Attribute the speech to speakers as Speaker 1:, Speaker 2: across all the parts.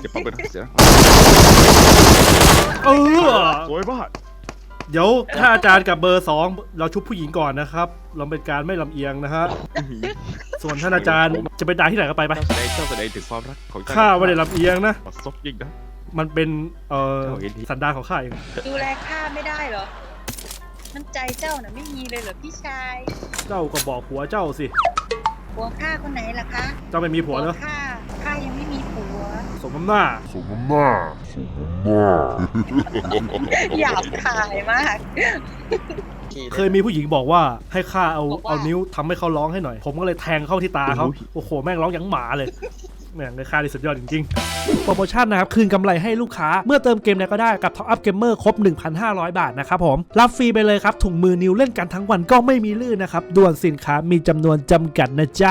Speaker 1: เก็บปั๊บเป็นเสีย
Speaker 2: เออ
Speaker 1: สวยมาก
Speaker 2: เดี๋ยวถ้าอาจารย์กับเบอร์สองเราชุบผู้หญิงก่อนนะครับ เราเป็นการไม่ลำเอียงนะฮะ ส่วนท่านอาจารย์จะไปตายที่ไหนก็ไปไป
Speaker 1: เจ้าแสดงเจ้าแสดงถึงความรักของเจ้
Speaker 2: ข้าไม่ได้ลำเอียงนะ
Speaker 1: ปัดซบยิ่งนะ
Speaker 2: มันเป็นเอ่อ
Speaker 1: เอาเห็นดิ
Speaker 2: สันดานของข้าเอง
Speaker 3: ดูแลข้าไม่ได้เหรอน้ำใจเจ้าน่ะไม่มีเลยเหรอพี่ชาย
Speaker 2: เจ้าก็บอกผัวเจ้าสิ
Speaker 3: ผัวข้าคนไหนล่ะคะ
Speaker 2: เจ้าไม่มีผัวเนอะ
Speaker 3: ข้าข้ายังไม่มีผั ว
Speaker 2: สมน้ำหน้า
Speaker 3: หยาบคายมาก
Speaker 2: เคยมีผู้หญิงบอกว่าให้ข้าเอา
Speaker 3: บอกว่า
Speaker 2: เอานิ้วทำให้เขาร้องให้หน่อย ผมก็เลยแทงเข้าที่ตาเขาโอ้โหแม่งร้องอย่างหมาเลย แม่งเลยค่าที่สุดยอดจริงๆ โปรโมชั่นนะครับ คืนกำไรให้ลูกค้า เมื่อเติมเกมไหนก็ได้กับ Top Up Gamer ครบ 1,500 บาทนะครับผม รับฟรีไปเลยครับ ถุงมือนิ้วเล่นกันทั้งวันก็ไม่มีลื่นนะครับด่วนสินค้ามีจำนวนจำกัดนะจ๊ะ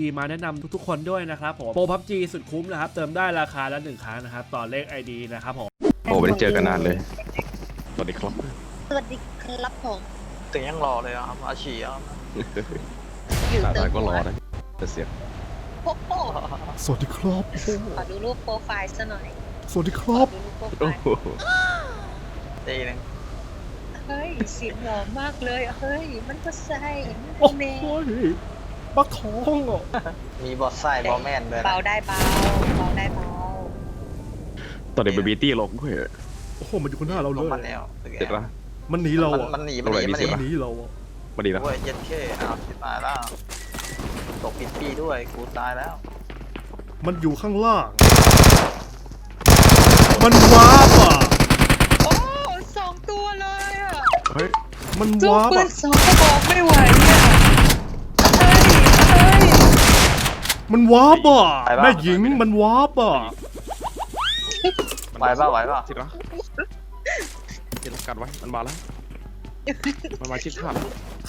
Speaker 2: ดีๆมาแนะนำทุกๆ คนด้วยนะครับผมโปร PUBG สุดคุ้มนะครับ เติมได้ราคาละหนึ่งครั้งนะครับ ต่อเลข ID นะครับผม
Speaker 1: โอ้ไม่ได้เจอกันนานเลย สวัสดีครับ
Speaker 3: สวัสดีครับผม
Speaker 4: ถึงยังรอเลยอะครับอาชีอะครับ
Speaker 3: อยู่
Speaker 1: หน้า
Speaker 3: เติ
Speaker 1: ตามก็รอนะแต่เสียง
Speaker 3: โอ้โห
Speaker 2: สวัสดีครับ
Speaker 3: ขอดูรูปโปรไฟล์ซะหน่อย
Speaker 2: สวัสดีค
Speaker 3: ข
Speaker 2: รั
Speaker 3: อบดูรูปโปรไฟ
Speaker 1: โอ้
Speaker 3: ล์
Speaker 1: โห
Speaker 4: ตีหนึง
Speaker 3: เฮ้ยเสียงหล่อมากเลย เฮ้ย มันก็ใช่มัน
Speaker 2: โอ้
Speaker 3: ก็เม
Speaker 2: โหปักทองอะ
Speaker 4: มีบอสไซบอสแมนด้วยนะ
Speaker 3: เบาได้เบาเบาได้เบา
Speaker 1: ตอนเด็กเบบี้ตี้ลงด้วย
Speaker 2: โอ้โหมันอยู่ข้างหน้าเรา
Speaker 4: ล
Speaker 2: เล
Speaker 4: งมายแล้วตึก
Speaker 1: เสร็จ
Speaker 4: แล้
Speaker 1: ละ
Speaker 4: ว
Speaker 2: มันหนีเรา
Speaker 4: มัน
Speaker 2: อะ
Speaker 4: มันหนีมันหนีมันหนี
Speaker 1: เอาไว้
Speaker 2: มันหนีเราอะ
Speaker 1: มาดีนะ
Speaker 4: โอ้ยเย็ดเข้เอาชิบหายแล้วตกผิดปีด้วยกูตายแล้ว
Speaker 2: มันอยู่ข้างล่างมันวาร์ปอะ
Speaker 3: โอ้สองตัวเลยอะ
Speaker 1: เฮ้ย
Speaker 2: มัน
Speaker 3: สู้
Speaker 2: วาร์ป
Speaker 3: ปื
Speaker 2: อะ
Speaker 3: นสองกระบอกไม่ไหวอะเฮ้ยเฮ้ย
Speaker 2: มันวาร์ปอะแม่หญิงมันวาร์ปอะ
Speaker 4: ไหวป่ะไหวป่ะ
Speaker 1: สิละเห็นกันไว้ มันมาแล้ว มันมาชิดข้าม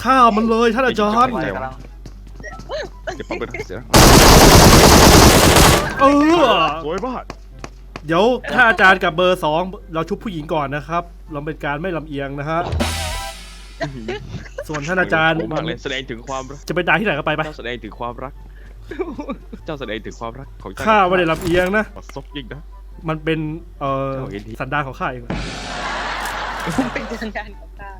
Speaker 2: ฆ่ามันเลยท่านอาจารย์
Speaker 4: ไหวกำลัง
Speaker 1: เก็บปั๊บเป็นเสีย
Speaker 2: เออ
Speaker 1: สวยมาก
Speaker 2: เดี๋ยวถ้าอาจารย์กับเบอร์สองเราชุบผู้หญิงก่อนนะครับ เราเป็นการไม่ลำเอียงนะฮะส่วนท่านอาจารย์
Speaker 1: มากเลยแสดงถึงความรัก
Speaker 2: จะไปตายที่ไหนก็ไปไป
Speaker 1: เจ้าแสดงถึงความรัก เจ้าแสดงถึงความรักของเจ้า
Speaker 2: ข้าไม่ได้ลำเอียงนะ
Speaker 1: ปัดซบยิ่งนะ
Speaker 2: มันเป็นเอ่อ
Speaker 1: เอาเห็นดิ
Speaker 2: สันดานของข้าเอง
Speaker 3: เป็นทางการของข้า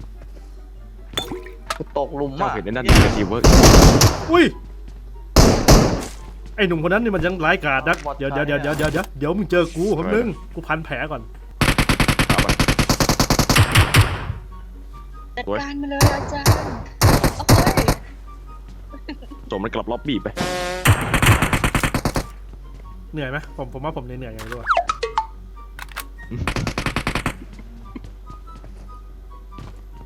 Speaker 4: กูตกหลุม
Speaker 1: เจ้า
Speaker 4: อะ
Speaker 1: เห็นในนั้นเป็นทีเวิร์ก
Speaker 2: อุ้ย ไอหนุ่มคนนั้นนี่มันยังร้ายกาจนะเดี๋ยวเดี๋ยวเดี๋ยวเดี๋ยวเดี๋ยวเดี๋ยวเดี๋ยวมึงเจอกูคนนึง กูพันแผลก่อน
Speaker 1: เอาไป
Speaker 3: จัด
Speaker 1: โอ้ย
Speaker 3: การมาเลยอาจารย์โอ้ย
Speaker 1: ส่งมันกลับล็อบบี้ไป
Speaker 2: เหนื่อยไหมผมผมว่าผมเหนื่อยๆอย่างนี้ด้วย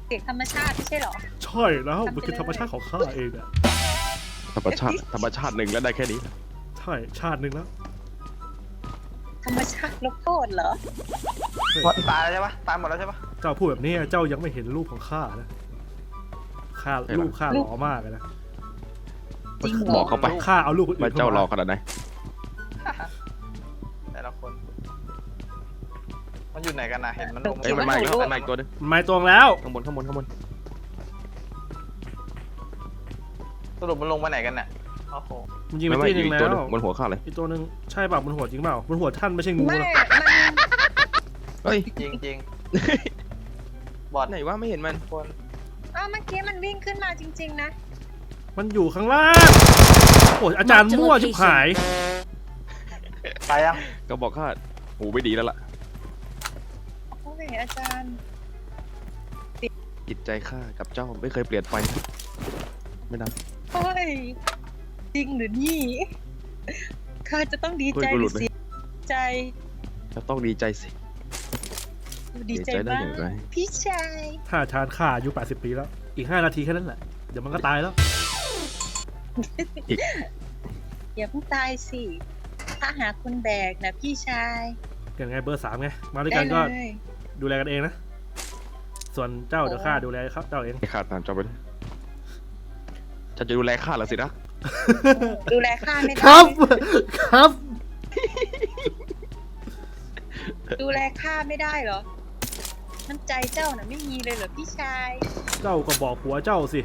Speaker 3: เสียงธรรมชาติไม่ใช่เหรอ
Speaker 2: ใช่แล้วมันคือธรรมชาติของข้าเองอะ
Speaker 1: ธรรมชาติ ธรรมชาติหนึ่งแล้วได้แค่นี้
Speaker 2: ใช่ชาติหนึ่งแล้ว
Speaker 3: ธรรมชาติลบโทษเหรอ
Speaker 4: ตายแล้วใช่ปะตายหมดแล้วใช่ปะ
Speaker 2: เจ้าพูดแบบนี้เจ้ายังไม่เห็นรูปของข้านะข้า
Speaker 1: ใช่เหรอ
Speaker 2: รูปข้าหล่อมากเลยนะ
Speaker 3: จริงเหร
Speaker 1: บ
Speaker 3: อ
Speaker 1: อกเขาไป
Speaker 2: ข้าเอารูปคนอื่
Speaker 1: ว่านเจ้ารอ
Speaker 2: เข้า
Speaker 1: ขนาดไหน
Speaker 4: แต่ละคน มันอยู่ไหนกันนะเห็นมันลง
Speaker 1: เอ้ยมันมาอีกแล้วมันมาอีกตัวหนึง
Speaker 2: ไม่ตรงแล้ว
Speaker 1: ข้างบนข้างบนข้างบน
Speaker 4: สรุปมันลงมาไหนกันน่ะโอ้โห
Speaker 2: มันยิงไป
Speaker 1: ไม่ไม่
Speaker 2: ที่ห
Speaker 1: อี
Speaker 2: นึ่ง
Speaker 1: ก
Speaker 2: แล้
Speaker 1: ตัวหนึง
Speaker 2: ว
Speaker 1: บนหัวข้าเลย
Speaker 2: อีกตัวหนึ่งใช่เปล่าบนหัวจริงเปล่าบนหัวท่านไม่ใช่งู
Speaker 3: ไม่
Speaker 2: นะ
Speaker 3: มัน
Speaker 1: เฮ้ย
Speaker 4: จริงจริงบอด
Speaker 1: ไหนว่าไม่เห็นมัน
Speaker 4: คน
Speaker 3: อ้าวเมื่อกี้มันวิ่งขึ้นมาจริง ๆ นะ
Speaker 2: มันอยู่ข้างล่าง โอ้ยอาจารย์มั่วชิบหาย
Speaker 4: ตายยัง
Speaker 1: ก็บอกข้าหูไม่ดีแล้วล่ะ
Speaker 3: โอ้ยอาจารย์
Speaker 1: จิตใจข้ากับเจ้าไม่เคยเปลี่ยนไป ไม่นาน
Speaker 3: โอ้ย จริงหรือนี่ข้าจะต้องดีใจ
Speaker 1: เฮ้ยกู
Speaker 3: ห
Speaker 1: หลุ
Speaker 3: รือ
Speaker 1: ดเลย
Speaker 3: เสียใจ
Speaker 1: จะต้องดีใจสิ
Speaker 3: ดีใจ
Speaker 1: เสียใจได้
Speaker 3: มาก
Speaker 1: อย่างไร
Speaker 3: พี่ชาย
Speaker 2: ถ้าอาจารย์ข้าอายุ 80 ปีแล้ว อีก 5 นาทีแค่นั้นแหละ เดี๋ยวมันก็ตายแล้ว
Speaker 3: อย่าเพิ่งตายสิ ถ้าหาคนแบกนะพี่ชาย
Speaker 2: กันไงเบอร์สามไง มาด้วย
Speaker 3: ได้
Speaker 2: กัน
Speaker 3: เล
Speaker 2: ก็
Speaker 3: ย
Speaker 2: ดูแลกันเองนะ ส่วนเจ้าเดี๋ยวข้าดูแลครับเจ้าเอง
Speaker 1: ไอ้ข้าตามเจ้าไปเลยจะจะดูแลข้าเหรอสินะ
Speaker 3: ดูแลข้าไม่ได้
Speaker 2: ครับ ครับ
Speaker 3: ดูแลข้าไม่ได้เหรอน้ำใจเจ้าน่ะไม่มีเลยเหรอพี่ชาย
Speaker 2: เจ้าก็บอกผัวเจ้าสิ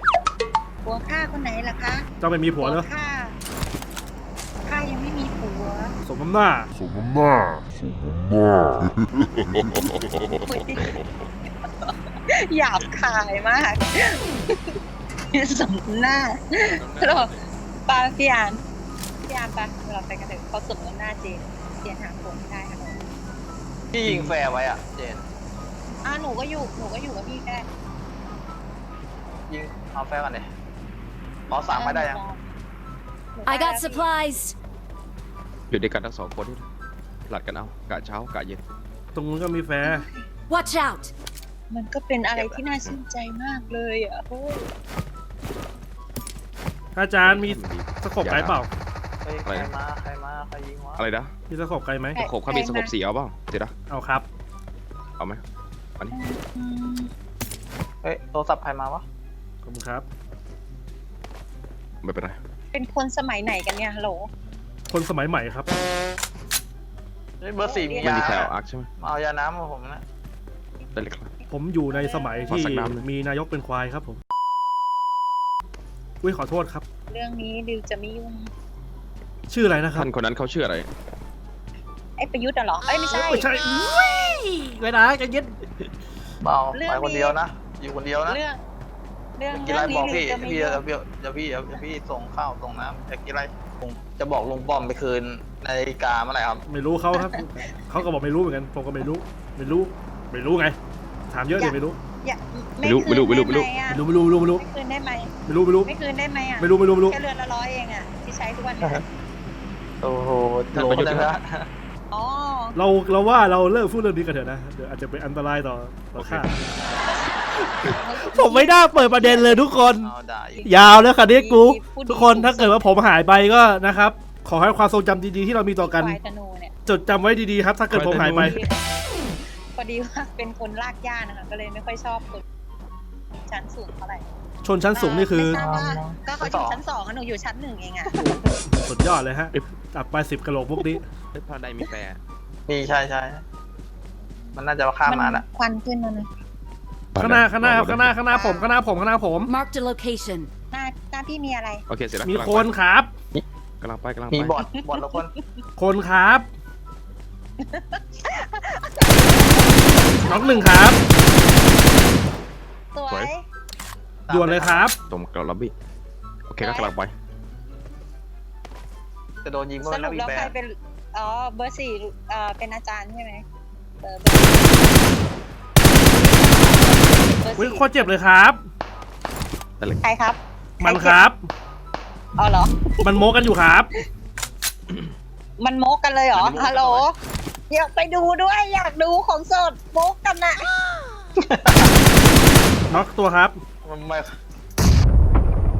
Speaker 3: ผัวข้าคนไหนล่ะคะ
Speaker 2: เจ้าไม่มีผัวเนอะ
Speaker 3: ข้าข้ายังไม่มีผัว
Speaker 2: สมน้ำหน้า
Speaker 3: หยาบคายมากสมหน้าหรอปาพี่อานพี่อานปะเราไปกันเถอะเขาสมน้ำหน้าเจนเจนหาผัวไม่ได้ค่ะ
Speaker 4: พี่ยิงแฟร์ไว้อะเจน
Speaker 3: อ่าหนูก็อยู่หนูก็อยู่กับพี่ก็ได้
Speaker 4: ยิงเอาแฟร์กันเลย ขอสั่งไม่ได้ยัง
Speaker 3: หนู
Speaker 5: I
Speaker 3: ได้
Speaker 5: got
Speaker 3: แล้วพี่
Speaker 5: supplies.
Speaker 1: อยู่ด้วยกันทั้งสองคนนี่หลัดกันเอากะเช้ากะเย็น
Speaker 2: ตรงนู้นก็มีแฟร์
Speaker 5: Watch out!
Speaker 3: มันก็เป็นอะไรที่น่าชื่นใจมากเลยอะโอ้ย
Speaker 2: อาจารย์มี
Speaker 1: มันดี
Speaker 2: สกบไกลเปล่า
Speaker 4: เฮ้ยใครมาใครมาใครยิงวะ
Speaker 1: อะไรนะ
Speaker 2: มีสกบไกลไหม
Speaker 1: สกบข้ามีสกบสีเอาเปล่าสินะ
Speaker 2: เอาครับ
Speaker 1: เอาไหม
Speaker 3: อืม
Speaker 4: เฮ้ยโทรศัพท์ใครมาวะ
Speaker 2: ขอบคุณครับ
Speaker 1: ไม่เป็นไร
Speaker 3: เป็นคนสมัยไหนกันเนี่ยฮัลโหล
Speaker 2: คนสมัยใหม่ครับ
Speaker 4: เฮ้ยเบอร์สี่มี
Speaker 1: ไม่
Speaker 4: ยา
Speaker 1: มีใครเอาอาร์คใช่ไหม
Speaker 4: มาเอายาน้ำมาผมนะ
Speaker 1: ได้เลยครับ
Speaker 2: ผมอยู่ในสมัยที่
Speaker 1: ขอสักน้ำหนึ่ง
Speaker 2: มีนายกเป็นควายครับผมอุ้ยขอโทษครับ
Speaker 3: เรื่องนี้ดิวจะไม่ยุ่ง
Speaker 2: ชื่ออะไรนะครับ
Speaker 1: ท่านคนนั้นเขาชื่ออะไร
Speaker 3: ไอ้ประยุทธ์อะเหรอ เอ้ยไม่ใช่
Speaker 2: ไม่ใช่อุ้ยเวลาใจเย็น
Speaker 4: เบา
Speaker 3: เรื่อง
Speaker 4: ไปคน
Speaker 3: นี้
Speaker 4: เดียวนะ อยู่คนเดียวนะ
Speaker 3: เรื่องเรื่อง
Speaker 4: กิน
Speaker 3: เรื่
Speaker 4: อะไร
Speaker 3: อง
Speaker 4: บ
Speaker 3: นี้
Speaker 4: อก
Speaker 3: ดิ
Speaker 4: พี่
Speaker 3: วจะไม่
Speaker 4: พี่
Speaker 3: ยุ่ง
Speaker 4: เดี๋ยวเดี๋ยวพี่เดี๋ยวพี่ส่งข้าวส่งน้ำจะกินอะไรผมจะบอกลุงบอมไปคืนนาฬิกาเมื่อไหร่ครับ
Speaker 2: ไม่รู้เขาครับ เขาก็บอกไม่รู้เหมือนกันผมก็ไม่รู้ ไม่รู้ ไม่รู้ไง ถามเยอะเลยไม่รู้
Speaker 3: อย่า
Speaker 1: ไม่รู้ไม่รู้ไม่รู้ไม่รู้
Speaker 3: คืนด้หอะ
Speaker 2: ไม่รู้ไม่รู้ไม่รู้
Speaker 3: ไม่คืนได้ไหม
Speaker 2: ไม่รู้ไม่รู้
Speaker 3: ไม่คืนได้ไหมอะ
Speaker 2: ไม่รู้ไม่รู้ไม่รู้
Speaker 3: แค่เรือนละร้อยเองอะที่ใช้ทุกวันนี้
Speaker 4: โอ้โห
Speaker 1: ท่าน
Speaker 4: โห
Speaker 1: ประยุทธ์
Speaker 4: จัง
Speaker 1: ครั
Speaker 4: นะ
Speaker 1: บ
Speaker 3: อ๋อ
Speaker 2: เราเราว่าเราเลิกพูดเรื่องนี้กันเถอะนะเดี๋ยวอาจจะเป็นอันตรายต่อต่อ
Speaker 1: โอเค
Speaker 2: ข้า ผมไม่น่าเปิดประเด็นเลยทุกคน
Speaker 4: เอาด่าอีก
Speaker 2: ยาวแล้วค่ะนี่กู
Speaker 3: พูดดี
Speaker 2: ทุกคนถ้าเกิดว่าผมหายไปก็นะครับ ขอให้ความทรงจำดีๆที่เรามีต่อกัน
Speaker 3: ควายธนูเนี่ย
Speaker 2: จดจำไว้ดีๆครับ ถ้าเกิดผมหายไป
Speaker 3: พอดีว่าเป็นคนลากย่านะคะ ก็เลยไม่ค่อยชอบคนชั้นสูงเท่าไหร่
Speaker 2: ชนชั้นสูงนี่คือ
Speaker 3: ไม่ทราบว่าก็เขาอยู่ชั้นสองอะหนูอยู่ชั้นหนึ่งเองอะ
Speaker 2: สุดยอดเลยฮะจับไปสิบกะโหลกพวกนี้
Speaker 1: เฮ้ยพาใดมีแฟร์
Speaker 4: มีใช่ใช่มันน่าจะข้ามมาละ
Speaker 3: ควันขึ้นแล้วนะ
Speaker 2: ข้างหน้าข้างหน้าครับข้างหน้าข้างหน้าผมข้างหน้าผมข้างหน้าผม
Speaker 5: Marked a location.
Speaker 3: หน้าหน้าพี่มีอะไร
Speaker 1: โอเคเสร็จแล้ว
Speaker 2: มีคนครับ
Speaker 1: กำลังไปกำลัง
Speaker 4: มี
Speaker 1: ไป
Speaker 4: บอทบอทละคน
Speaker 2: คนครับน้องหนึ่งครับ
Speaker 3: สวย
Speaker 2: ด่วนเลยครับ
Speaker 1: ตรงกับล็อบบี้โอเคก็กำลังไป
Speaker 4: จะโดนยิงเมื่
Speaker 3: ส
Speaker 4: อ
Speaker 3: รุ
Speaker 4: นั
Speaker 3: ป
Speaker 4: กวี
Speaker 3: แล้ว
Speaker 4: แบ
Speaker 3: ใคร
Speaker 4: ร์
Speaker 3: เป็น อ๋อ เบอร์สี่เอ่อเป็นอาจารย์ใช่ไหมเบอร์เบอร์
Speaker 2: อุ้ย
Speaker 3: สี่
Speaker 2: โคตรเจ็บเลยครับ
Speaker 3: ใครครับ
Speaker 2: มันครับ
Speaker 3: อ๋อเหรอ
Speaker 2: มันโมกันอยู่ครับ
Speaker 3: มันโมกกันเลยเหรอ
Speaker 1: มันโม้กัน
Speaker 3: ฮัลโหล อยากไปดูด้วย อยากดูของสดโมกกันนะ
Speaker 2: น็อกตัวครับ
Speaker 4: มันไม่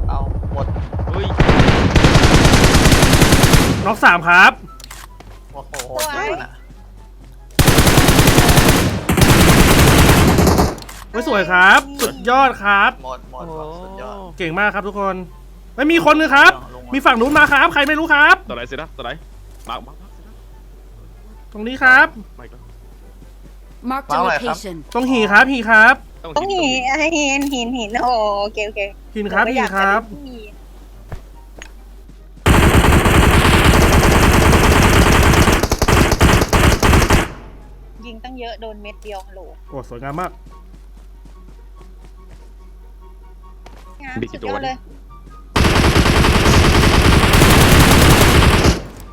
Speaker 4: เอาหมด
Speaker 1: เฮ้ย
Speaker 2: น็อกสามครับ
Speaker 4: โอ้โหเจ๋งนะ
Speaker 2: ไม่สวยครับ สุดยอดครับ
Speaker 4: หมดหมดหมดสุดยอด
Speaker 2: เก่งมากครับทุกคนไม่มีคนนึงครับ
Speaker 4: ลงมา
Speaker 2: มีฝั่งนู้นมาครับ ใครไม่รู้ครับ
Speaker 1: ตัวไหนสินะตัวไหนมาร์คมาร์คมาร์ค
Speaker 2: ตรงนี้ครับ
Speaker 1: มาอีกแล้ว
Speaker 5: Marked a
Speaker 4: Wow, I have-
Speaker 5: location.
Speaker 2: ตรงหีครับหีครับ
Speaker 3: ต้องหินหินหินหินโอ้โอเคโอเค
Speaker 2: หินครับ
Speaker 3: ผมก็
Speaker 2: หิ
Speaker 3: อนยาก
Speaker 2: ครับ
Speaker 3: จะดูหินยิงตั้งเยอะโดนเม็ดเดียวฮัลโหล
Speaker 2: โอ้สวยงามมาก
Speaker 3: งาม
Speaker 1: บิ๊กกี่
Speaker 3: สุด
Speaker 1: ตั
Speaker 3: ยวอด
Speaker 1: วะเนี่
Speaker 3: เลยย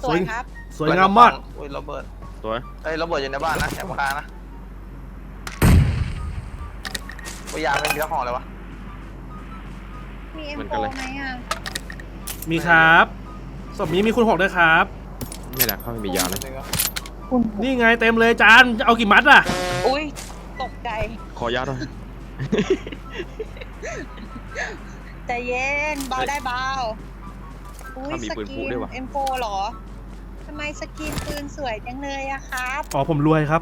Speaker 3: สวยครับ
Speaker 2: สวยงามมาก
Speaker 4: อุ้ยระเบิด
Speaker 1: ตัวไหน
Speaker 4: เอ้ยระเบิดอยู่ในบ้านนะแถวกลางนะวิยาเป็นเบี้ยของเลยวะ
Speaker 3: มีเอ็มโฟไหมอะ
Speaker 2: มีครับศพนี้มีคุณหกด้วยครับ
Speaker 1: ไม่ได้เข้าไม่มียาเลย
Speaker 3: คุณ
Speaker 2: นี่ไงเต็มเลยจานจะเอากี่มัดอะ
Speaker 3: อุ้ยตกใจ
Speaker 1: ขอยาด้วย
Speaker 3: ใจเย็นเบาได้เบาอุ้ย
Speaker 1: ถ้ามี
Speaker 3: ส
Speaker 1: ปืนพลุ
Speaker 3: กิน
Speaker 1: ด้วยวะ
Speaker 3: เอ็มโฟหรอทำไมสกินปืนสวยจังเลยอะครับ
Speaker 2: อ๋อผมรวยครับ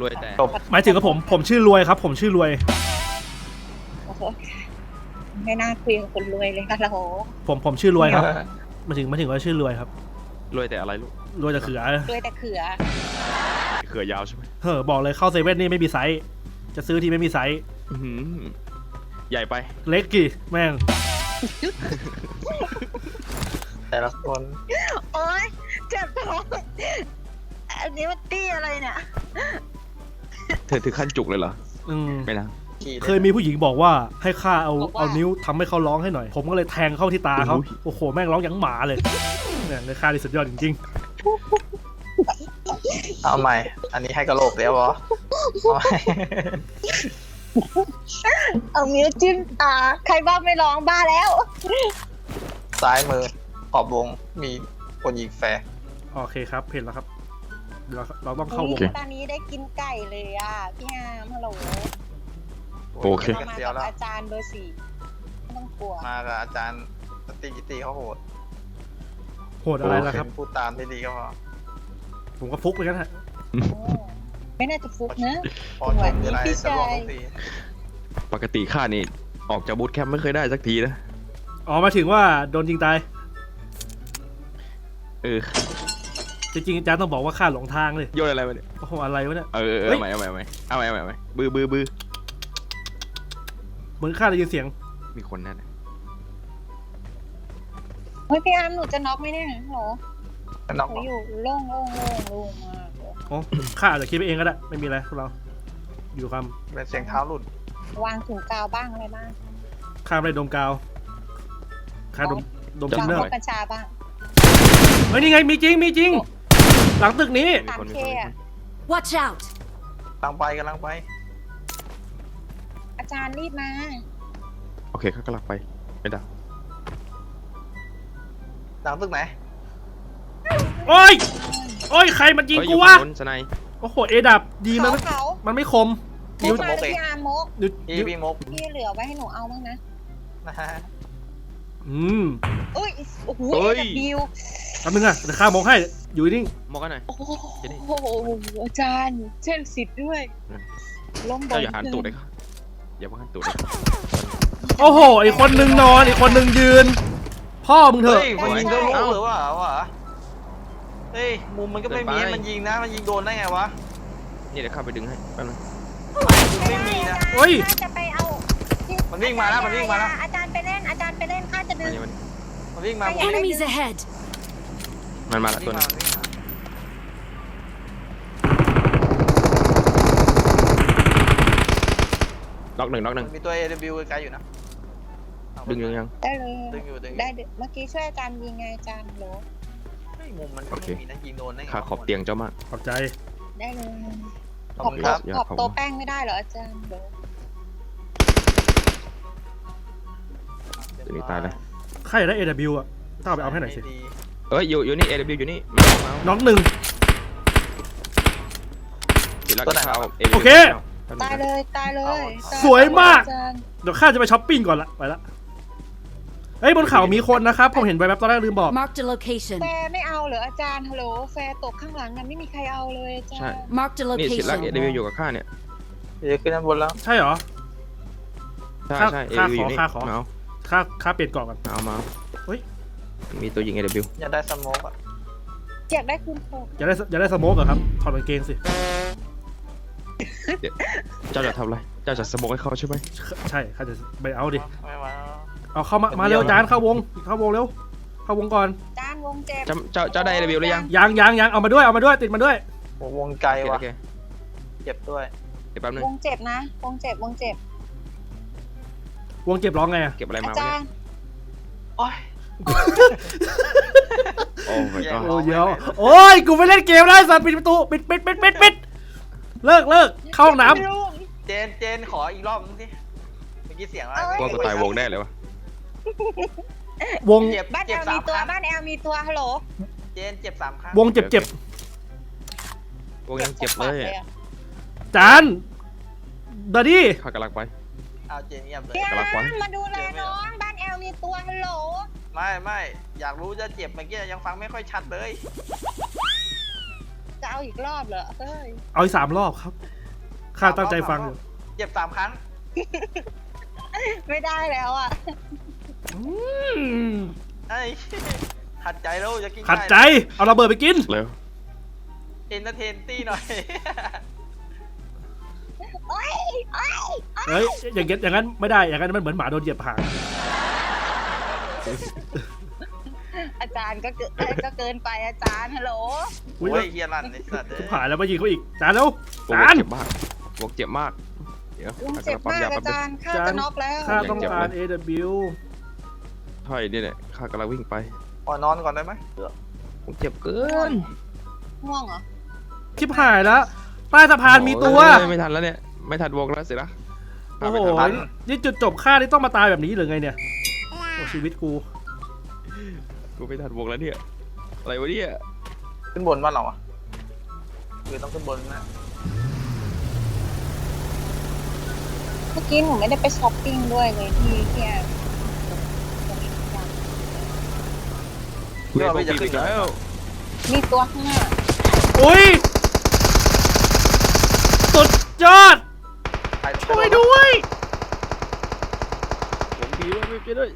Speaker 1: รวยแต่
Speaker 4: จบ
Speaker 2: หมายถึงว่าผม ผมชื่อรวยครับ ผมชื่อรวย
Speaker 3: โอ้โหไม่น่าคุยกับคนรวยเลยค่ะเรา
Speaker 2: ผมผมชื่อรวยครับหมายถึงหมายถึงว่าชื่อรวยครับ
Speaker 1: รวยแต่อะไรลูก
Speaker 2: รวยจากเขือ
Speaker 3: รวยแต่เขือ
Speaker 1: เขือยาวใช่ไหม
Speaker 2: เฮ้อบอกเลยเข้าเซเว่นนี่ไม่มีไซส์ จะซื้อที่ไม่มีไซส์
Speaker 1: อื้อหือ ใหญ่ไป
Speaker 2: เล็กกี่แม่ง
Speaker 4: แต่ละคน
Speaker 3: โอ๊ยเจ็บท้อง อันนี้มันตี้อะไรเนี่ย
Speaker 1: เธอถึงขั้นจุกเลยเหรอ
Speaker 2: อืม
Speaker 1: ไม่นะ
Speaker 4: ขี่
Speaker 2: เคยมีผู้หญิงบอกว่าให้ข้าเอา
Speaker 3: บอกว่า
Speaker 2: เอานิ้วทำให้เขาร้องให้หน่อย ผมก็เลยแทงเข้าที่ตาเขาโอ้โหแม่งร้องอย่างหมาเลยเนี่ยในค่าที่สุดยอดจริง
Speaker 4: เอาใหม่ อันนี้ให้กระโหลกเดี๋ยวบอเอาใหม่
Speaker 3: เอามิ้วจิ้มตาใครบ้าไม่ร้องบ้าแล้ว
Speaker 4: ซ้ายมือขอบวงมีคนยิงแฟร์
Speaker 2: ๆโอเคครับเห็นแล้วครับเราเราต้องเข้าวง
Speaker 3: อุ๊ยตอนนี้ได้กินไก่เลยอะ พี่ฮามฮัลโหล
Speaker 1: โอเค
Speaker 3: เรา
Speaker 4: กัน
Speaker 3: มา
Speaker 4: เดียว
Speaker 3: กับ
Speaker 4: แล้ว
Speaker 3: อาจารย์เบอร์สี่ไม่ต้องกลัว
Speaker 4: มากับอาจารย์สติกิติเขาโหด
Speaker 2: โหดอะไรล่ะครับ
Speaker 4: พูดตามที่ดีก็พอ
Speaker 2: ผมก็ฟุกไปกันฮะ
Speaker 3: โอ้ ไม่น่าจะฟุกนะ
Speaker 4: พอชมทีไร
Speaker 3: พี่
Speaker 4: จะ
Speaker 3: ชาย
Speaker 4: ร่วงทุกที
Speaker 1: ปกติข้านี่ออกจากบูธแคมป์ไม่เคยได้สักทีนะ
Speaker 2: อ๋อหมายถึงว่าโดนยิงตาย
Speaker 1: เออ
Speaker 2: จริงๆอาจารย์ต้องบอกว่าข้าหลงทางเลย
Speaker 1: โยนอะไรมาเนี่ย
Speaker 2: โอ้โหอะไรวะเนี่ย
Speaker 1: เออเออเออ
Speaker 2: เฮ้ย
Speaker 1: เอาใหม่เอาใหม่เอาใหม่เอาใหม่เอาใหม่เอาใหม่บือบือบือ
Speaker 2: เหมือนข้าได้ยินเสียง
Speaker 1: มีคนแน่เลย
Speaker 3: เฮ้ยพี่ฮามหนูจะน็อกไหมเนี่ยฮัลโหล
Speaker 4: น้อง
Speaker 3: หนูอยู่โล่งโล่งโล่งโล่งมาก เลย
Speaker 2: อ๋อข้าอาจจะคิดไปเองก็ได้ ไม่มีอะไรพวกเรา อยู่ค
Speaker 4: เป็นเสียงเท้าหลุด
Speaker 3: วางถุงกาวบ้างอะไรบ้างำ
Speaker 2: ข้าไม่ได้ดมกาวข้าดมดม
Speaker 3: วา
Speaker 2: ทิ
Speaker 3: ง
Speaker 2: นเนอ
Speaker 3: พ
Speaker 2: ร์
Speaker 3: กกัญชาบ้าง
Speaker 2: เฮ้ยนี่ไงมีจริงมีจริง หลังตึกนี้
Speaker 1: มีคนมีคนมีคน
Speaker 5: Watch out!
Speaker 4: กำลังไปกำลังไป
Speaker 3: อาจารย์รีบมา
Speaker 1: โอเคข้ากำลังไป ไม่ได้
Speaker 4: หลังตึกไหน
Speaker 2: โอ้ย โอ้ยใครมันยิง
Speaker 1: เฮ้ยอ
Speaker 2: กู
Speaker 1: ยู่
Speaker 2: วะ
Speaker 1: ฝั่งนู้นสไนย
Speaker 2: โอ้โหเอดับดีมัน
Speaker 3: เขา
Speaker 2: ไม่
Speaker 3: เขา
Speaker 2: มันไม่คม
Speaker 3: มุ
Speaker 2: นิ้ว
Speaker 3: กมาเลยพี่อาร์มก
Speaker 2: นิ้ว
Speaker 4: พี่
Speaker 2: นิ้ว
Speaker 4: พี่มก
Speaker 3: พี่เหลือไว้ให้หนูเอาบ้างนะ
Speaker 4: นะฮะ
Speaker 2: อืม
Speaker 3: อุ้ยโอ้โห
Speaker 1: เฮ้ย
Speaker 3: บิว
Speaker 2: แป๊บนึงอะเดี๋ยวข้ามองให้อยู่นิ่ง
Speaker 1: มองกันหน่อย
Speaker 3: โอ้โห
Speaker 1: เดี๋ยวนี่
Speaker 3: อาจารย์เช่นสิทธิ์ด้วย
Speaker 1: อืม
Speaker 3: ล้มบ
Speaker 1: เจ้านอย่าหันตูดเลยครับอย่ามาหันตูดเลย
Speaker 2: โอ้โหอีกคนนึงนอนอีกคนนึงยืน พ่อมึงเถอะ
Speaker 4: เฮ้ยมันยิงก็รู้หรือว่าวะ เฮ้ยมุมมันก็ไม่มีให้มันยิงนะ มันยิงโดนได้ไงวะ
Speaker 1: นี่เดี๋ยวข้าไปดึงให้แป๊บนึง
Speaker 4: ไม่มีนะ
Speaker 2: เฮ้ย
Speaker 3: ข้าจะไปเอาที่
Speaker 4: มันวิ่งมาแล้วมันวิ่งมาแล้ว
Speaker 3: อาจารย์ไปเล่น อาจารย์ไปเล่นข้าจะดึ
Speaker 1: มาง นี่มัน
Speaker 4: มันวิ่งมา
Speaker 3: ไป
Speaker 4: ผม
Speaker 3: ยัง
Speaker 5: Enemies ahead!
Speaker 1: มันมาละ
Speaker 4: วิ่
Speaker 1: ตัว
Speaker 4: ง
Speaker 1: นึ
Speaker 4: มางวิ่งมา
Speaker 1: ล็อกหนึ่งล็อกหนึ่ง
Speaker 4: มีตัว AW ไกลๆอยู่นะ
Speaker 1: ดึงยังยัง
Speaker 3: ได้เลย
Speaker 4: ดึงอยู่ดึงอยู่
Speaker 3: ได้เดี๋ยวเมื่อกี้ช่วยอาจารย์ยิงไงอาจารย์โหล
Speaker 4: เฮ้ยมุมมันก็ไม่มีนะยิงโดนได้ไง
Speaker 1: ข้าขอบเตียงเจ้ามาก
Speaker 2: ขอบใจ
Speaker 3: ได้เลย
Speaker 4: ขอบ
Speaker 3: ขอบ
Speaker 4: คุณ
Speaker 3: โต
Speaker 4: ครับ
Speaker 1: ยอด
Speaker 3: ขอบ
Speaker 1: ขอบคุณ
Speaker 3: โตแป้งไม่ได้เหรออาจารย์โหล
Speaker 1: ตัวนี้ตายแล้ว
Speaker 2: ใครอยากได้ AW อะต้องเอาไปเอาให้หน่อยสิ
Speaker 4: ดี
Speaker 1: เอ้ยอยู่อยู่นี่ AW อยู่นี่มาเอามาเอา
Speaker 2: น้องหนึ่ง
Speaker 1: ทีละก็เอา AW
Speaker 2: โอเค
Speaker 1: แป๊บนึง
Speaker 3: ตายเลยตายเลยตา
Speaker 2: สวยมาก
Speaker 3: อาจารย์
Speaker 2: เดี๋ยวข้าจะไปช้อปปิ้งก่อนละ ไปละ เฮ้ยบนเขามีคนนะครับ ผมเห็นไปแบบตอนแรกลืมบอก
Speaker 5: Marked a location.
Speaker 3: แฟร์ไม่เอาเหรออาจารย์ฮัลโหลแฟร์ตกข้างหลังกันไม่มีใครเอาเลยอาจาร
Speaker 1: ใช่
Speaker 3: ย์
Speaker 5: Marked a
Speaker 1: นี่สิลัก
Speaker 5: location.
Speaker 1: AW อยู่กับข้าเนี่ย
Speaker 4: เดี๋ยวขึ้นด้านบนแล้ว
Speaker 2: ใช่เหรอ
Speaker 1: ใช่
Speaker 2: ข้า
Speaker 1: ใช่
Speaker 2: ข้า
Speaker 1: AW อยู่นี่
Speaker 2: ขอข้าขอ
Speaker 1: มาเอา
Speaker 2: ค่าค่าเปลี่ยนเกาะกัน
Speaker 1: เอามา
Speaker 2: เฮ้ย
Speaker 1: มีตัวยิง AW
Speaker 4: อยากได้สโมกอะ
Speaker 3: อยากได้คุณโค
Speaker 2: อยากได้อยากได้สโมกเหรอครับ ถอดกางเกงสิ
Speaker 1: เจ้าจะทำอะไรเจ้าจะสโมกให้เขาใช่ไหม
Speaker 2: ใช่ข้าจะไปเอาดิ
Speaker 4: ไม่มา
Speaker 2: เอาเข้ามา มาเร็วจานเข้าวง เข้าวงเร็ว เข้าวงก่อน
Speaker 3: อาจารย์วงเจ็บ
Speaker 1: เจ้าเจ้าเจ้าได้ AW หรือยัง
Speaker 2: ยังยังยังเอามาด้วย เอามาด้วย ติดมาด้วย
Speaker 4: โอ้วงไกล
Speaker 1: โอเค
Speaker 4: ว่ะ
Speaker 1: โอเค
Speaker 4: เจ็บด้วย
Speaker 1: เดี๋ยวแป๊บนึง
Speaker 3: วงเจ็บนะวงเจ็บวงเจ็บ
Speaker 2: วงเจ็บร้องไงอะ
Speaker 1: เก็บอะไร
Speaker 3: อา
Speaker 1: มาะ
Speaker 3: จาวร
Speaker 1: เนี่ย
Speaker 3: ย์
Speaker 4: โอ้ย
Speaker 1: โอ้ my
Speaker 4: แย่
Speaker 1: god
Speaker 2: โอ้ยเดี๋ยวโอ้ย กูไม่เล่นเกมได้สัตว์ปิดประตู ปิดปิดปิดปิดปิดเลิกเลิกเข้าห้องน้
Speaker 3: ไม่รู้
Speaker 4: เจนเจนขออีกรอบนึงสิ เมื่อกี้เสียงอะไร
Speaker 1: ว่ากูตายวงได้เลยวะำ
Speaker 2: วง
Speaker 4: เจ็บ
Speaker 3: บ้านแอ
Speaker 4: เจ็บ
Speaker 3: ล
Speaker 4: สา
Speaker 3: มี
Speaker 4: ม
Speaker 3: ตั
Speaker 4: ควรั้ง
Speaker 3: บ้านแอลมีตัวฮัลโหล
Speaker 4: เจนเจ็บสามครั้ง
Speaker 2: วงเจ็บเจ็บ
Speaker 1: วงยังเจ็บเลย
Speaker 3: อะ
Speaker 2: จานดาดี้
Speaker 1: ข้ากำลังไป
Speaker 4: เอาเจนเงียบเลย
Speaker 3: พี่
Speaker 1: กำลัง
Speaker 3: อา
Speaker 1: ฟัง
Speaker 3: ร์มมาดูแลน้องบ้านแอลมีตัวฮัลโหล
Speaker 4: ไม่ไม่อยากรู้จะเจ็บเมื่อกี้ยังฟังไม่ค่อยชัดเลย
Speaker 3: จะเอาอีกรอบเหรอเอ้ย
Speaker 2: เอาอีกสามรอบครับ ข้าตั้งใจฟังอยู่
Speaker 4: เจ็บสามครั้ง
Speaker 3: ไม่ได้แล้วอะ
Speaker 2: อืม
Speaker 4: ไอ้ขัดใจแล้วจะกิน
Speaker 2: ขัดใจ เอาระเบิดไปกิน
Speaker 1: เร็ว
Speaker 4: เอนเตอร์เทนตี้หน่อย
Speaker 3: โอ้ยโอ้ย
Speaker 2: เฮ้ย อย่างเงี้ยอย่างนั้นไม่ได้ อย่างนั้นมันเหมือนหมาโดนเหยียบหาง
Speaker 3: อาจารย์ก็เกินเอ้ยก็เกินไปอาจารย์ฮัลโหล
Speaker 2: อุ้ย
Speaker 4: โอ้ยเฮียรันไอ้สัตว์
Speaker 2: ชิบหายแล้วมายิงเขาอีกจานแล้ว
Speaker 1: วง
Speaker 2: จาน
Speaker 1: เจ็บมากวงเจ็บมาก เดี๋ยว
Speaker 3: ลุง
Speaker 1: อา
Speaker 3: เจ็บ
Speaker 1: ปั๊ม
Speaker 3: มาก
Speaker 1: ยา
Speaker 3: อา
Speaker 1: แป๊บนึง
Speaker 3: จารย์ข้า
Speaker 2: จาน
Speaker 3: จะน็อกแล้ว
Speaker 2: ข้าต้อง
Speaker 1: ยังเจ็บ
Speaker 2: การ
Speaker 1: ไหม
Speaker 2: AW
Speaker 1: ถอยนี่แหละข้ากำลังวิ่งไป
Speaker 4: ขอนอนก่อนได้ไหม
Speaker 1: วงเจ็บเกิน
Speaker 3: ง่วงเหรอ
Speaker 2: ชิบหายแล้วใต้สะพานมีตัว
Speaker 1: โอ้ยไม่ทันแล้วเนี่ย ไม่ทันวงแล้วสินะ
Speaker 2: โอ้โห
Speaker 1: ไม่ทัน
Speaker 2: นี่จุดจบค่านี่ต้องมาตายแบบนี้หรือไงเนี่ยโอ้ชีวิตกู
Speaker 1: กูไม่ทันวงแล้วเนี่ย อะไรวะเนี่ย
Speaker 4: ขึ้นบนบ้านเราอะคือต้องขึ้นบนนะ
Speaker 3: เมื่อกี้หนูไม่ได้ไปช้อปปิ้งด้วยเลยที่ที่แอน
Speaker 1: เล่นวงปีอีกแล้ว
Speaker 3: มีตัวข้างหน้า
Speaker 2: อุ้ยสุดยอด
Speaker 4: ใคร
Speaker 2: ช่วยด้วย
Speaker 1: วงปีว่าไม่ไปด้วย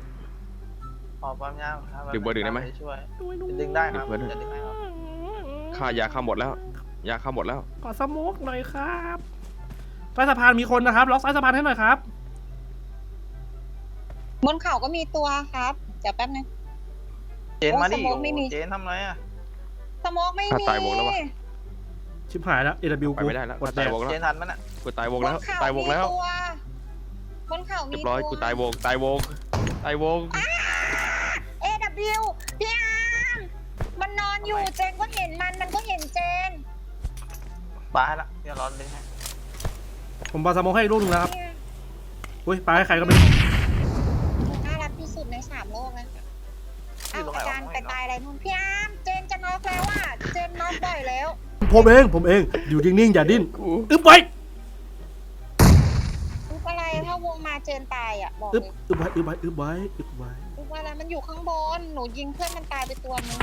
Speaker 4: ขอความยาวครับ
Speaker 1: ดึงเบอร์ดึงได้ไหม
Speaker 4: ช่วย
Speaker 2: ช่วยด้วย
Speaker 4: ดึงได้ครับ
Speaker 1: ดึงเบอร์ดึง
Speaker 4: จะดึงให้ครับ
Speaker 1: ค่ายาข้าหมดแล้ว ยาข้าหมดแล้ว
Speaker 2: ขอสโมกหน่อยครับใต้สะพานมีคนนะครับ ล็อกใต้สะพานให้หน่อยครับ
Speaker 3: บนเขาก็มีตัวครับ เดี๋ยวแป๊บนึง
Speaker 4: เจนมาดิ
Speaker 3: โอ้สมองไม่มี
Speaker 4: เจนทำไรอะ
Speaker 3: สโมกไม่
Speaker 1: อะ
Speaker 3: มี
Speaker 1: ตายวงแล้ววะ
Speaker 2: ชิบหายแล้ว AW
Speaker 1: ไป
Speaker 2: กู
Speaker 1: ไม่ได้แล้ว
Speaker 2: กดแด
Speaker 1: ตาย
Speaker 2: ง
Speaker 1: วงแล้ว
Speaker 4: เจนทันมั้ยน่ะ
Speaker 1: กูตายวง
Speaker 3: บ
Speaker 1: แล้ว
Speaker 3: นเขา
Speaker 1: ตายวง
Speaker 3: มี
Speaker 1: แล้ว
Speaker 3: ตัวบนเขามี
Speaker 1: เรียบร้อย
Speaker 3: ตัว
Speaker 1: กูตายวงตายวงตายวง
Speaker 3: เอวพี่อาร์มมันนอนอยู่เจนก็เห็นมันมันก็เห็นเจน
Speaker 4: ปาให้ละเดี๋ยวรอดึงให้
Speaker 2: ผมปาสโมกให้อีกลูกหนึงแล้วครับ
Speaker 3: เนี่ย
Speaker 2: อุ้ยปาให้ใครก็ไม่รู้
Speaker 3: เอา
Speaker 4: ตรงไหน
Speaker 3: อาจารย์
Speaker 4: วะ
Speaker 3: ไปตายอะไรนู่นพี่อาร์มเจนจะน็อกแล้วอะเจนน็อกบ่อยแล้ว
Speaker 2: ผมเอง ผมเอง อยู่นิ่งๆ อย่าดิ้น
Speaker 1: กู
Speaker 2: อึ๊บไว้
Speaker 3: อึ๊บอะไรถ้าวงมาเจนตายอะบอก
Speaker 2: อึ๊บ
Speaker 3: เลย
Speaker 2: อึ๊บไว้อึ๊บไว้อึ๊บไว้อึ๊บไว้
Speaker 3: อึ๊บอะไรมันอยู่ข้างบนหนูยิงเพื่อนมันตายไปตัวนึง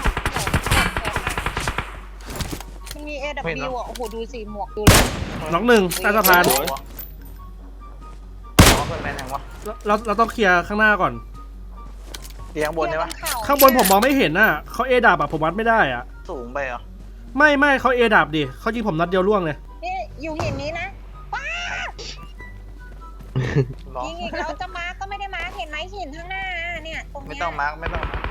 Speaker 3: มันมี AW อะโอ้โหดูสิหมวกดูเลย
Speaker 2: น้องหนึ่งใต้สะพาน
Speaker 4: หัวอ๋อเพื่อนแมนแห่งวะ
Speaker 2: เราเราต้องเคลียร์ข้างหน้าก่อน
Speaker 4: เตียงบนใช่ปะ
Speaker 2: ข้างบนผมมองไม่เห็นน่ะเขาเอดับอะผมวัดไม่ได้อะ
Speaker 4: สูงไปเหรอ
Speaker 2: ไม่ไม่เขาเอดับดิเขายิงผมนัดเดียวล่วงเลย
Speaker 3: นี่อยู่หินนี้นะ
Speaker 4: รอ
Speaker 3: ยิงอีกแล้วจะมาร์กก็ไม่ได้มาร์กเห็นไหมหินข้างหน้าเนี่ยตรง
Speaker 4: ไม่
Speaker 3: เนี้ย
Speaker 4: ต้องมาร์กไม่ต้องมาร์ก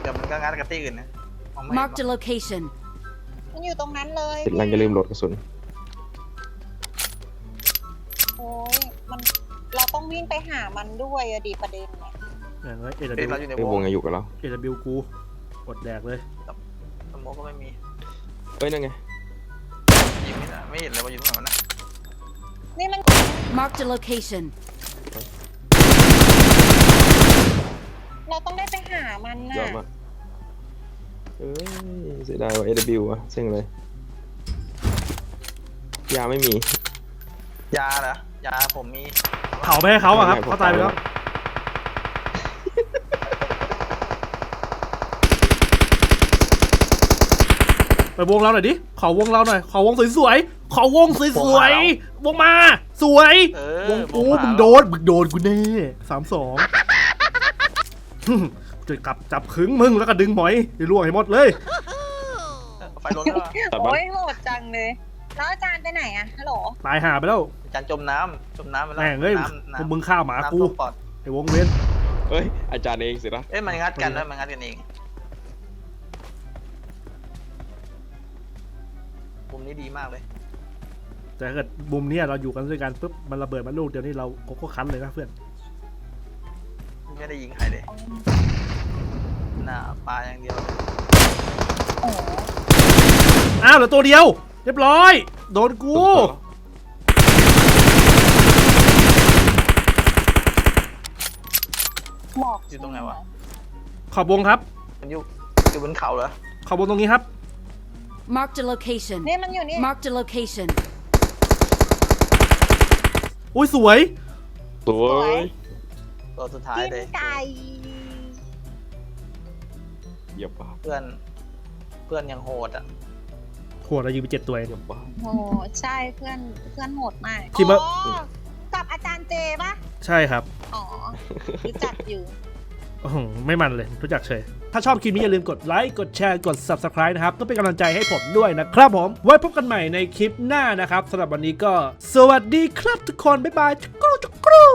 Speaker 4: เดี๋ยวมันก็งัดกับตี้อื่นนะเอาไม่เห็น
Speaker 5: Marked a location.
Speaker 3: มันอยู่ตรงนั้นเลย
Speaker 1: ติดลังอย่าลืมโหลดกระสุน
Speaker 3: โอ้ยมันเราต้องวิ่งไปหามันด้วยอะดีประเด็นเนี่ย
Speaker 2: อย่างไรเอ
Speaker 4: เฮ้ย
Speaker 2: ดั
Speaker 4: เรา
Speaker 2: บ
Speaker 4: อยู่ใน
Speaker 1: ไอ้
Speaker 4: ว
Speaker 1: ว
Speaker 4: ง
Speaker 1: งยังอยู่กับเรา
Speaker 2: เอดับกูกดแดกเลย
Speaker 4: สมมติก็ไม่มี
Speaker 1: เอ้ยนั่นไง
Speaker 4: ยิงไม่ได้ไม่เห็นเลยว่าอยู่ตรงไหนวะนะ
Speaker 3: นี่มัน
Speaker 5: Marked a location.
Speaker 3: เราต้องได้ไปหามัน
Speaker 1: ย
Speaker 3: น่ะ
Speaker 1: อดมากเอ้ยเสียดายว่า AW อะเซ็งเลยยาไม่มี
Speaker 4: ยาเหรอ ยาผมมี
Speaker 2: เผาไปให้เขาอะครับ
Speaker 1: ไม่ไม่
Speaker 2: เขาตายไปแล้ว ไปวงเราหน่อยดิ ขอวงเราหน่อย ขอวงสวยๆ ขอวงสวยๆ วงมา สวย
Speaker 4: เออ
Speaker 2: วงกู
Speaker 4: ผมว่า
Speaker 2: มึงโดน มึงโดนกูแน่สามสอง จะกลับจับขึงมึงแล้วก็ดึงหมอยให้ล่วงให้หมดเลย
Speaker 4: ไฟล้นแล้ว
Speaker 1: ตัดบ้า
Speaker 3: โอ้ยโหดจังเลย แล้วอาจารย์ไปไหนอะฮัลโหล
Speaker 2: ตายหาไปแล้ว
Speaker 4: อาจารย์จมน้ำจมน้ำไปแล้ว
Speaker 2: แม่งเอ้ย
Speaker 4: น้ำ
Speaker 2: พวก
Speaker 4: น้ำ
Speaker 2: มึงฆ่าหมา
Speaker 4: น้ำ
Speaker 2: กู
Speaker 4: ท่วมปอด
Speaker 2: ไอ้วงเว้น
Speaker 1: เอ้ยอาจารย์เองสินะ
Speaker 4: เอ้ยมันงัดกันด้วยมันงัดกันเอง นี้ดีมากเลย
Speaker 2: แต่ถ้าเกิดมุมเนี้ยเราอยู่กันด้วยกันปุ๊บมันระเบิดมาลูกเดียวนี่เราโกโก้คันเลยนะเพื่อน
Speaker 4: ไม่ได้ยิงใครเลยหน้าปลาอย่างเดียวเลย
Speaker 3: โอ้โห
Speaker 2: อ้าวเหลือตัวเดียว เรียบร้อย โดนกู
Speaker 3: หมอก
Speaker 4: อยู่ตรงไหนวะ
Speaker 2: ขอบวงครับ
Speaker 4: มันอยู่อยู่บนเขาเหรอ
Speaker 2: ขอบวงตรงนี้ครับ
Speaker 5: Marked a location.
Speaker 3: นี่มันอยู่นี่
Speaker 5: Marked a location.
Speaker 2: อุ้ยสวย
Speaker 1: สวย
Speaker 4: ตัวสุดท้าย
Speaker 3: กิน
Speaker 4: เลย
Speaker 3: ไก่
Speaker 1: เหยียบบ้า
Speaker 4: เพื่อน เพื่อนยังโหดอะ
Speaker 2: ขวดเรายิงไปเจ็ดตัวเอง
Speaker 1: เหยียบบ้า
Speaker 3: โอ้ใช่เพื่อนเพื่อนโหดมาก
Speaker 2: คิดว่า
Speaker 3: อ๋อกับอาจารย์เจปะ
Speaker 2: ใช่ครับ
Speaker 3: อ๋อรู้จักอยู่
Speaker 2: อื้อหือ ไม่มันเลยรู้จักเฉย ถ้าชอบคลิปนี้อย่าลืมกดไลค์ กดแชร์ กด Subscribe นะครับ ก็เป็นกำลังใจให้ผมด้วยนะครับผม ไว้พบกันใหม่ในคลิปหน้านะครับสำหรับวันนี้ก็ สวัสดีครับทุกคน บ๊ายบายจุกรูจุกรู